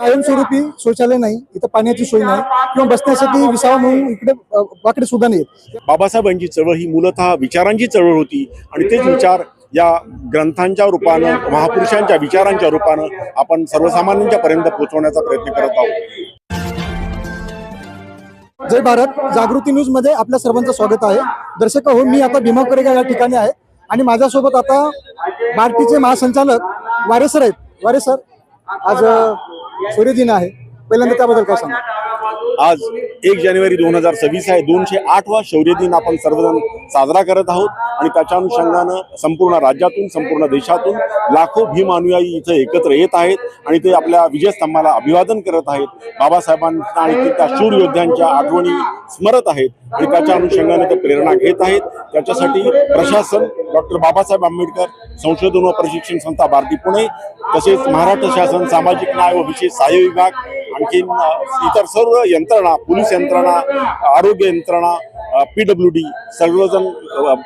कायमस्वरूपी शौचालय नाही इथं पाण्याची सोय नाही किंवा बसण्यासाठी विसावा म्हणून इकडे वाकडे सुद्धा नाहीत बाबासाहेबांची चळवळ ही मूलतः विचारांची चळवळ होती आणि तेच विचार या ग्रंथांच्या रूपानं महापुरुषांच्या विचारांच्या रूपानं आपण सर्वसामान्यांच्या पर्यंत पोहोचवण्याचा प्रयत्न करत आहोत. जय भारत. जागृती न्यूजमध्ये आपल्या सर्वांचं स्वागत आहे. दर्शक हो मी आता भीमा कोरेगाव या ठिकाणी आहे. आणि माझ्यासोबत आता बार्टीचे महासंचालक वारे सर आहेत. वारे सर आज सूर्यदिन आहे. पहिल्यांदा त्याबद्दल काय सांगा आज एक जानेवारी दोन हजार सव्वीस आहे. दोनशे आठवा शौर्य दिन आपण सर्वजण साजरा करत आहोत आणि त्याच्या अनुषंगानं संपूर्ण राज्यातून संपूर्ण देशातून लाखो भीम अनुयायी इथं एकत्र येत आहेत आणि ते आपल्या विजयस्तंभाला अभिवादन करत आहेत. बाबासाहेबांना आणि त्या शूर योद्ध्यांच्या आठवणी स्मरत आहेत आणि त्याच्या अनुषंगाने ते प्रेरणा घेत आहेत. त्याच्यासाठी प्रशासन डॉक्टर बाबासाहेब आंबेडकर संशोधन व प्रशिक्षण संस्था भारती पुणे तसेच महाराष्ट्र शासन सामाजिक न्याय व विशेष सहाय्य विभाग आणखीन इतर सर्व यंत्रणा पोलीस यंत्रणा आरोग्य यंत्रणा पी डब्ल्यू डी सर्वजण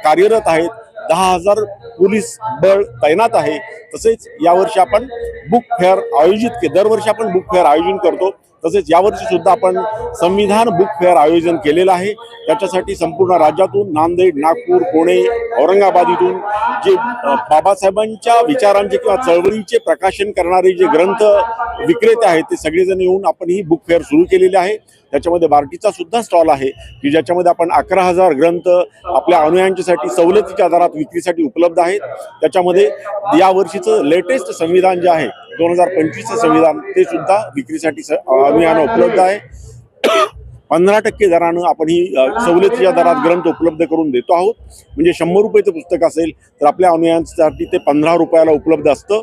कार्यरत आहेत. दहा हजार पोलीस बळ तैनात आहे. तसेच यावर्षी आपण बुक फेअर आयोजित के दरवर्षी आपण बुक फेअर आयोजन करतो. तसेच यावर्षी सुद्धा आपण संविधान बुक फेअर आयोजन केलेलं आहे. त्याच्यासाठी संपूर्ण राज्यातून नांदेड नागपूर पुणे औरंगाबाद इथून जे बाबासाहेबांच्या विचारांचे किंवा चळवळीचे प्रकाशन करणारे जे ग्रंथ विक्रेते आहेत ते सगळेजण येऊन आपण ही बुक फेअर सुरू केलेली आहे. त्याच्यामध्ये बार्टीचा सुद्धा स्टॉल आहे की ज्याच्यामध्ये आपण अकरा हजार ग्रंथ आपल्या अनुयायांच्यासाठी सवलतीच्या दरात विक्रीसाठी उपलब्ध आहेत. त्याच्यामध्ये यावर्षीचं लेटेस्ट संविधान जे आहे दोन हजार पंचवीसचं संविधान ते सुद्धा विक्रीसाठी स- उपलब्ध आहे. पंधरा टक्के दरानं आपण ही सवलतीच्या दरात ग्रंथ उपलब्ध करून देतो आहोत. म्हणजे शंभर रुपयेचं पुस्तक असेल तर आपल्या अनुयायांसाठी ते पंधरा रुपयाला उपलब्ध असतं.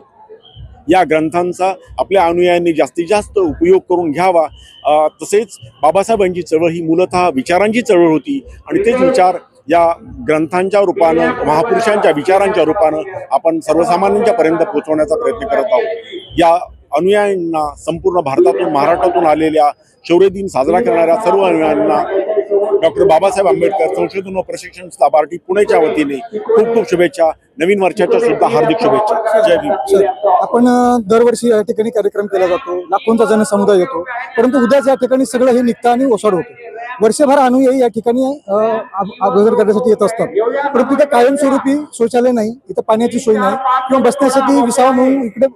या ग्रंथांचा आपल्या अनुयायांनी जास्तीत जास्त उपयोग करून घ्यावा. तसेच बाबासाहेबांची चळवळ ही मूलतः विचारांची चळवळ होती आणि तेच विचार या ग्रंथांच्या रूपानं महापुरुषांच्या विचारांच्या रूपानं आपण सर्वसामान्यांच्या पर्यंत पोहोचवण्याचा प्रयत्न करत आहोत. या अनुयायांना संपूर्ण भारतातून महाराष्ट्रातून आलेल्या शौर्य दिन साजरा करणाऱ्या सर्व अनुयायांना डॉक्टर बाबासाहेब आंबेडकर संशोधन व प्रशिक्षण संस्था बार्टी पुणेच्या वतीने खूप खूप शुभेच्छा. नवीन वर्षाच्या सुद्धा हार्दिक शुभेच्छा. जय भीम. आपण दरवर्षी या ठिकाणी कार्यक्रम केला जातो. लाखोंचा जनसमुदाय येतो. परंतु उद्याच या ठिकाणी सगळं हे निघतं आणि ओसाड होतं. वर्षभर अनुयायी या ठिकाणी अ, अभ- अभ्यास करण्यासाठी येत असतात परंतु इथं कायमस्वरूपी शौचालय नाही इथं पाण्याची सोय नाही किंवा बसण्यासाठी विसावा म्हणून इकडे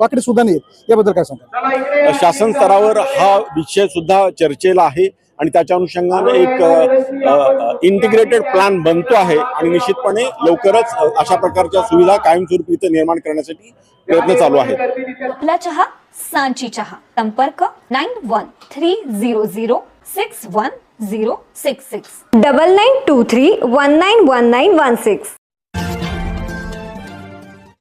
वाकडे सुद्धा नाहीत याबद्दल काय सांगा शासन स्तरावर हा विषय सुद्धा चर्चेला आहे आणि त्याच्या अनुषंगाने एक इंटिग्रेटेड प्लॅन बनतो आहे आणि निश्चितपणे लवकरच अशा प्रकारच्या सुविधा कायमस्वरूपी इथं निर्माण करण्यासाठी प्रयत्न चालू आहेत. आपला चहा सांची चहा. संपर्क nine one three zero zero six one zero six six. Double nine two three one nine one nine one six.